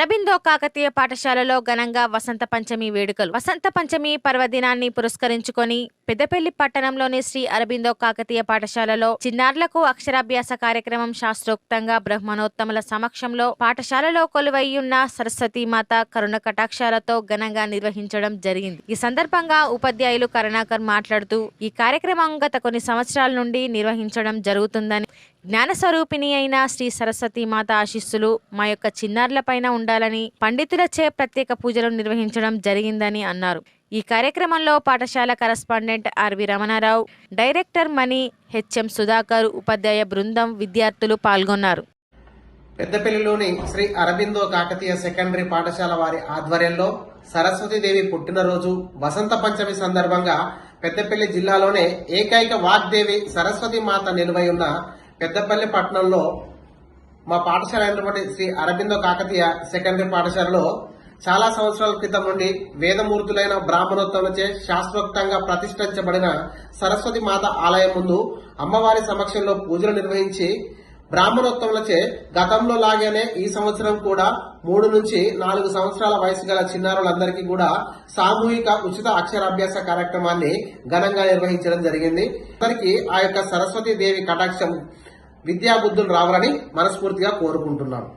అరబిందో కాకతీయ పాఠశాలలో ఘనంగా వసంత పంచమి వేడుకలు. వసంత పంచమి పర్వదినాన్ని పురస్కరించుకొని పెద్దపల్లి పట్టణంలోని శ్రీ అరబిందో కాకతీయ పాఠశాలలో చిన్నారులకు అక్షరాభ్యాస కార్యక్రమం శాస్త్రోక్తంగా బ్రహ్మణోత్తముల సమక్షంలో పాఠశాలలో కొలువయ్యున్న సరస్వతీమాత కరుణ కటాక్షాలతో ఘనంగా నిర్వహించడం జరిగింది. ఈ సందర్భంగా ఉపాధ్యాయులు కరుణాకర్ మాట్లాడుతూ ఈ కార్యక్రమం గత కొన్ని సంవత్సరాల నుండి నిర్వహించడం జరుగుతుందని జ్ఞాన స్వరూపిణి అయిన శ్రీ సరస్వతి మాత ఆశీస్సులు మా యొక్క చిన్నారులపైన ఉండాలని పండితులచే ప్రత్యేక పూజలు నిర్వహించడం జరిగిందని అన్నారు. ఈ కార్యక్రమంలో పాఠశాల correspondent RV Ramanarao director Mani HM Sudhakar ఉపాధ్యాయ బృందం విద్యార్థులు పాల్గొన్నారు. పెద్దపల్లిలోని శ్రీ అరబిందో కాకతీయ సెకండరీ పాఠశాల వారి ఆధ్వర్యంలో సరస్వతీదేవి పుట్టినరోజు వసంత పంచమి సందర్భంగా పెద్దపల్లి జిల్లాలోనే ఏకైక వాగ్దేవి సరస్వతి మాత నిలువై ఉన్న పెద్దపల్లి పట్టణంలో మా పాఠశాల అయినటువంటి శ్రీ అరబిందో కాకతీయ సెకండరీ పాఠశాలలో చాలా సంవత్సరాల క్రితం నుండి వేదమూర్తులైన బ్రాహ్మణోత్తములచే శాస్త్రోక్తంగా ప్రతిష్ఠించబడిన సరస్వతి మాత ఆలయం ముందు అమ్మవారి సమక్షంలో పూజలు నిర్వహించి బ్రాహ్మణోత్తములచే గతంలో లాగానే ఈ సంవత్సరం కూడా మూడు నుంచి నాలుగు సంవత్సరాల వయసు గల చిన్నారులందరికీ కూడా సామూహిక ఉచిత అక్షరాభ్యాస కార్యక్రమాన్ని ఘనంగా నిర్వహించడం జరిగింది. అందరికీ ఆ యొక్క సరస్వతి దేవి కటాక్షం విద్యాబుద్ధులు రావాలని మనస్ఫూర్తిగా కోరుకుంటున్నాను.